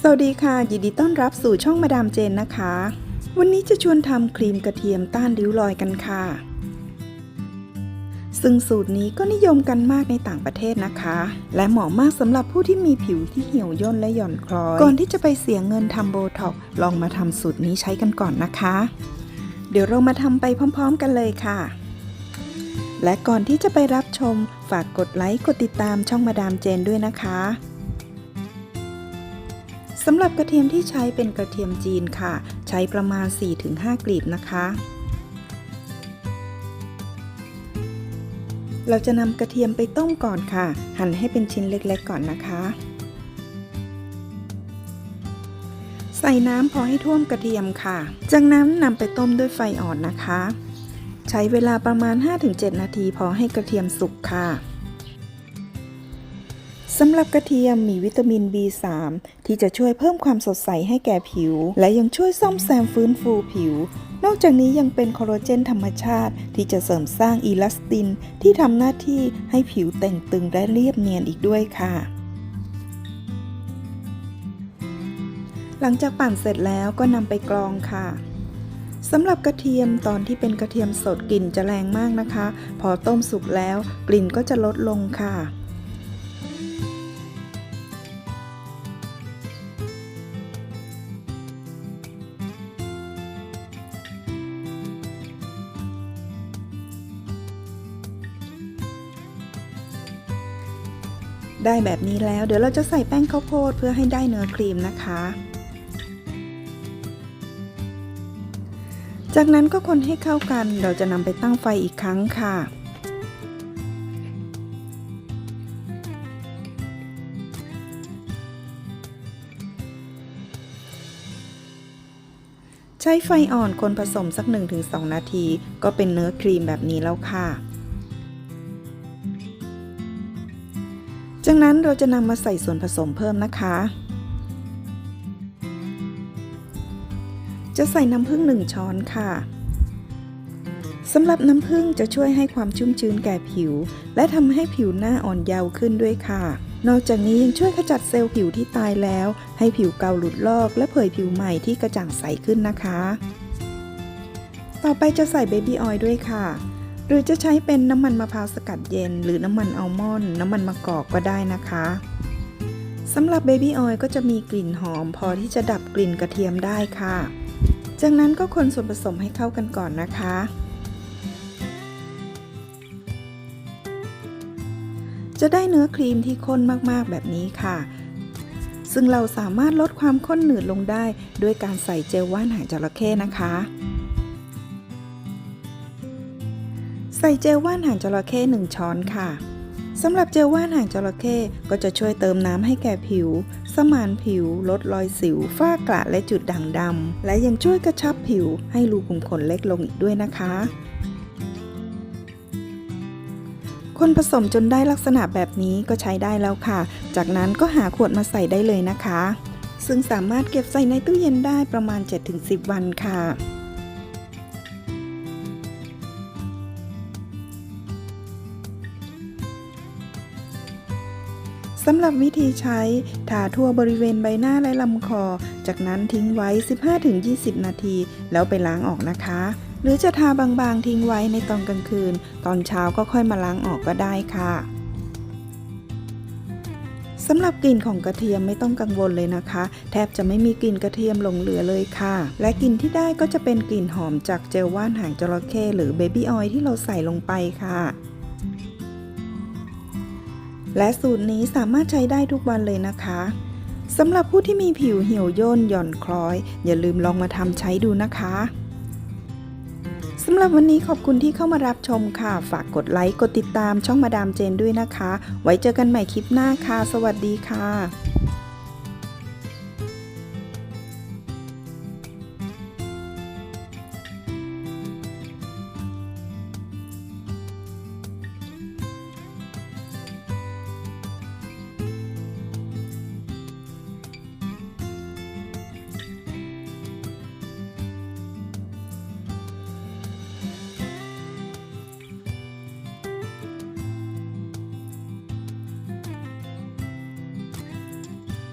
สวัสดีค่ะ ยินดีต้อนรับสู่ช่องมาดามเจนนะคะ วันนี้จะชวนทำครีมกระเทียมต้านริ้วรอยกันค่ะ ซึ่งสูตรนี้ก็นิยมกันมากในต่างประเทศนะคะ และเหมาะมากสำหรับผู้ที่มีผิวที่เหี่ยวย่นและหย่อนคล้อย ก่อนที่จะไปเสียเงินทำโบท็อกลองมาทำสูตรนี้ใช้กันก่อนนะคะ เดี๋ยวเรามาทำไปพร้อม ๆ กันเลยค่ะและก่อนที่จะไปรับชม ฝากกดไลค์ กดติดตามช่องมาดามเจนด้วยนะคะ สำหรับกระเทียมที่ใช้เป็นกระเทียมจีนค่ะ ใช้ประมาณ 4-5 กลีบนะคะ เราจะนำกระเทียมไปต้มก่อนค่ะ หั่นให้เป็นชิ้นเล็กๆก่อนนะคะ ใส่น้ำพอให้ท่วมกระเทียมค่ะ จากนั้นนำไปต้มด้วยไฟอ่อนนะคะ ใช้เวลาประมาณ 5-7 นาทีพอให้กระเทียมสุกค่ะ สำหรับกระเทียมมีวิตามิน B3 ที่จะช่วยเพิ่มความสดใสให้แก่ผิว และยังช่วยซ่อมแซมฟื้นฟูผิว นอกจากนี้ยังเป็นคอลลาเจนธรรมชาติ ที่จะเสริมสร้างอีลาสติน ที่ทำหน้าที่ให้ผิวแต่งตึงและเรียบเนียนอีกด้วยค่ะ หลังจากปั่นเสร็จแล้วก็นำไปกรองค่ะสำหรับกระเทียมตอนที่เป็นกระเทียมสดกลิ่นจะแรงมากนะคะ พอต้มสุกแล้วกลิ่นก็จะลดลงค่ะ ได้แบบนี้แล้วเดี๋ยวเราจะใส่แป้งข้าวโพดเพื่อให้ได้เนื้อครีมนะคะ จากนั้นก็คนให้เข้ากันเราจะนำไปตั้งไฟอีกครั้งค่ะใช้ไฟอ่อนคนผสมสัก 1-2 นาที ก็เป็นเนื้อครีมแบบนี้แล้วค่ะ จากนั้นเราจะนำมาใส่ส่วนผสมเพิ่มนะคะ จะใส่น้ำผึ้ง1ช้อนค่ะสำหรับน้ำผึ้งจะช่วยให้ความชุ่มชื้นแก่ผิว และทำให้ผิวหน้าอ่อนเยาว์ขึ้นด้วยค่ะ นอกจากนี้ยังช่วยขจัดเซลล์ผิวที่ตายแล้ว ให้ผิวเก่าหลุดลอก และเผยผิวใหม่ที่กระจ่างใสขึ้นนะคะ ต่อไปจะใส่เบบี้ออยล์ด้วยค่ะ หรือจะใช้เป็นน้ำมันมะพร้าวสกัดเย็น หรือน้ำมันอัลมอนด์น้ำมันมะกอกก็ได้นะคะสำหรับเบบี้ออยล์ก็จะมีกลิ่นหอม พอที่จะดับกลิ่นกระเทียมได้ค่ะ จากนั้นก็คนส่วนผสมให้เข้ากันก่อนนะคะ จะได้เนื้อครีมที่ข้นมากๆแบบนี้ค่ะ ซึ่งเราสามารถลดความข้นหนืดลงได้ด้วยการใส่เจลว่านหางจระเข้นะคะ ใส่เจลว่านหางจระเข้1ช้อนค่ะสำหรับเจลว่านหางจระเข้ก็จะช่วยเติมน้ำให้แก่ผิว สมานผิว ลดรอยสิว ฝ้ากระและจุดด่างดำ และยังช่วยกระชับผิวให้รูขุมขนเล็กลงอีกด้วยนะคะ คนผสมจนได้ลักษณะแบบนี้ก็ใช้ได้แล้วค่ะ จากนั้นก็หาขวดมาใส่ได้เลยนะคะ ซึ่งสามารถเก็บใส่ในตู้เย็นได้ประมาณ 7-10 วันค่ะ สำหรับวิธีใช้ทาทั่วบริเวณใบหน้าและลำคอ จากนั้นทิ้งไว้ 15-20 นาที แล้วไปล้างออกนะคะ หรือจะทาบางๆทิ้งไว้ในตอนกลางคืน ตอนเช้าก็ค่อยมาล้างออกก็ได้ค่ะสำหรับกลิ่นของกระเทียมไม่ต้องกังวลเลยนะคะ แทบจะไม่มีกลิ่นกระเทียมหลงเหลือเลยค่ะ และกลิ่นที่ได้ก็จะเป็นกลิ่นหอมจากเจลว่านหางจระเข้หรือเบบี้ออยล์ที่เราใส่ลงไปค่ะ และสูตรนี้สามารถใช้ได้ทุกวันเลยนะคะสำหรับผู้ที่มีผิวเหี่ยวย่นหย่อนคล้อย อย่าลืมลองมาทำใช้ดูนะคะสำหรับวันนี้ขอบคุณที่เข้ามารับชมค่ะ ฝากกดไลค์ กดติดตามช่องมาดามเจนด้วยนะคะ ไว้เจอกันใหม่คลิปหน้าค่ะ สวัสดีค่ะ